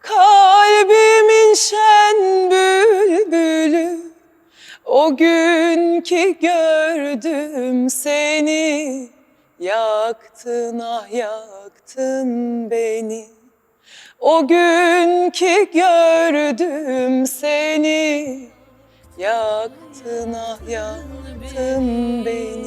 Kalbimin şen bülbülü O gün ki gördüm seni. Yaktın ah yaktın beni. O gün ki gördüm seni. Yaktın ah yaktın beni.